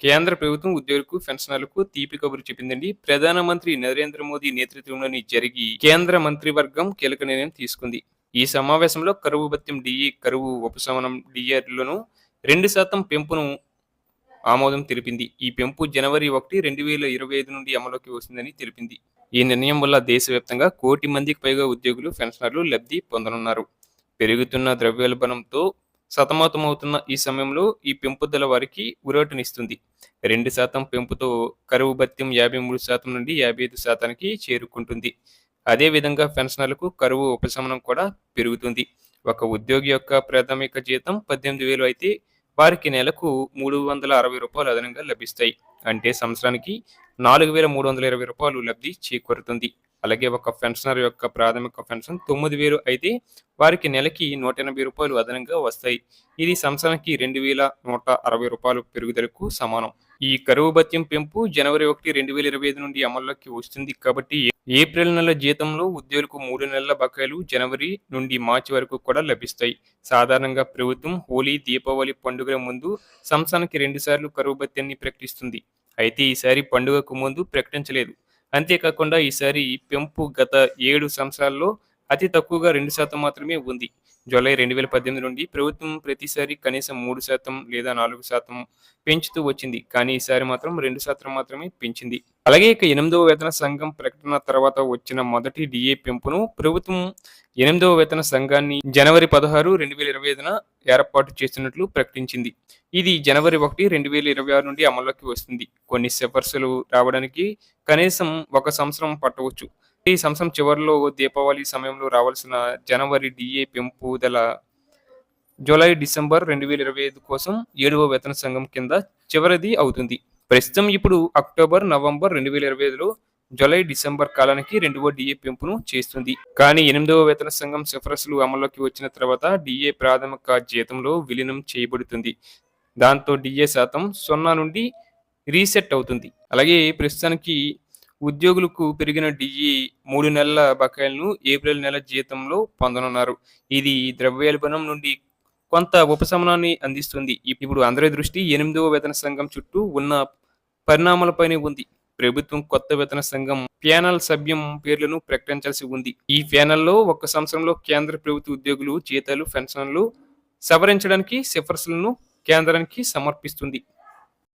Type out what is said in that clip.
కేంద్ర ప్రభుత్వం ఉద్యోగులకు పెన్షనర్లకు తీపి కబురు చెప్పిందండి. ప్రధానమంత్రి నరేంద్ర మోదీ నేతృత్వంలోని జరిగి కేంద్ర మంత్రివర్గం కీలక నిర్ణయం తీసుకుంది. ఈ సమావేశంలో కరువు భత్యం డిఈ కరువు ఉపశమనం డిఆర్లను రెండు శాతం పెంపును ఆమోదం తెలిపింది. ఈ పెంపు జనవరి ఒకటి రెండు వేల ఇరవై ఐదు నుండి అమలులోకి వస్తుందని తెలిపింది. ఈ నిర్ణయం వల్ల దేశవ్యాప్తంగా కోటి మందికి పైగా ఉద్యోగులు పెన్షనర్లు లబ్ధి పొందనున్నారు. పెరుగుతున్న ద్రవ్యోల్బణంతో సతమతమవుతున్న ఈ సమయంలో ఈ పెంపుదల వారికి ఉరటనిస్తుంది రెండు శాతం పెంపుతో కరువు భత్యం యాభై మూడు శాతం నుండి యాభై ఐదు శాతానికి చేరుకుంటుంది. అదేవిధంగా పెన్షనర్లకు కరువు ఉపశమనం కూడా పెరుగుతుంది. ఒక ఉద్యోగి యొక్క ప్రాథమిక జీతం పద్దెనిమిది వేలు అయితే వారికి నెలకు మూడు వందల అరవై రూపాయలు అదనంగా లభిస్తాయి. అంటే సంవత్సరానికి నాలుగు వేల మూడు వందల ఇరవై రూపాయలు లబ్ధి చేకూరుతుంది. అలాగే ఒక పెన్షనర్ యొక్క ప్రాథమిక పెన్షన్ తొమ్మిది వేలు అయితే వారికి నెలకి నూట ఎనభై రూపాయలు అదనంగా వస్తాయి. ఇది సంవత్సరానికి రెండు వేల నూట అరవై రూపాయలు పెరుగుదలకు సమానం. ఈ కరువు భత్యం పెంపు జనవరి ఒకటి రెండు వేల ఇరవై ఐదు నుండి అమల్లోకి వస్తుంది కాబట్టి ఏప్రిల్ నెల జీతంలో ఉద్యోగులకు మూడు నెలల బకాయిలు జనవరి నుండి మార్చి వరకు కూడా లభిస్తాయి. సాధారణంగా ప్రభుత్వం హోలీ దీపావళి పండుగల ముందు సంవత్సరానికి రెండు సార్లు కరువు భత్యాన్ని ప్రకటిస్తుంది. అయితే ఈసారి పండుగకు ముందు ప్రకటించలేదు. అంతేకాకుండా ఈసారి పెంపు గత ఏడు సంవత్సరాల్లో అతి తక్కువగా రెండు శాతం మాత్రమే ఉంది. జూలై రెండు వేల పద్దెనిమిది నుండి ప్రభుత్వం ప్రతిసారి కనీసం మూడు శాతం లేదా నాలుగు శాతం పెంచుతూ వచ్చింది. కానీ ఈసారి మాత్రం రెండు శాతం మాత్రమే పెంచింది. అలాగే ఇక ఎనిమిదవ వేతన సంఘం ప్రకటన తర్వాత వచ్చిన మొదటి డిఏ పెంపును ప్రభుత్వం ఎనిమిదవ వేతన సంఘాన్ని జనవరి పదహారు రెండు వేల ఇరవై ఐదున ఏర్పాటు చేస్తున్నట్లు ప్రకటించింది. ఇది జనవరి ఒకటి రెండు వేల ఇరవై ఆరు నుండి అమల్లోకి వస్తుంది. కొన్ని సిఫార్సులు రావడానికి కనీసం ఒక సంవత్సరం పట్టవచ్చు. ఈ సంవత్సరం చివరిలో దీపావళి సమయంలో రావాల్సిన జనవరి డిఏ పెంపుదల జూలై డిసెంబర్ రెండు వేల ఇరవై ఐదు కోసం ఏడవ వేతన సంఘం కింద చివరిది అవుతుంది. ప్రస్తుతం ఇప్పుడు అక్టోబర్ నవంబర్ రెండు వేల ఇరవై ఐదులో జూలై డిసెంబర్ కాలానికి రెండవ డిఏ పెంపును చేస్తుంది. కానీ ఎనిమిదవ వేతన సంఘం సిఫారసులు అమల్లోకి వచ్చిన తర్వాత డిఏ ప్రాథమిక జీతంలో విలీనం చేయబడుతుంది. దాంతో డిఏ శాతం సున్నా నుండి రీసెట్ అవుతుంది. అలాగే ప్రస్తుతానికి ఉద్యోగులకు పెరిగిన డిఈ మూడు నెలల బకాయిలను ఏప్రిల్ నెల జీతంలో పొందనున్నారు. ఇది ద్రవ్యోల్బణం నుండి కొంత ఉపశమనాన్ని అందిస్తుంది. ఇప్పుడు అందరి దృష్టి ఎనిమిదవ వేతన సంఘం చుట్టూ ఉన్న పరిణామాలపైనే ఉంది. ప్రభుత్వం కొత్త వేతన సంఘం ప్యానల్ సభ్యం పేర్లను ప్రకటించాల్సి ఉంది. ఈ ప్యానల్లో ఒక సంవత్సరంలో కేంద్ర ప్రభుత్వ ఉద్యోగులు జీతాలు పెన్షన్లు సవరించడానికి సిఫార్సులను కేంద్రానికి సమర్పిస్తుంది.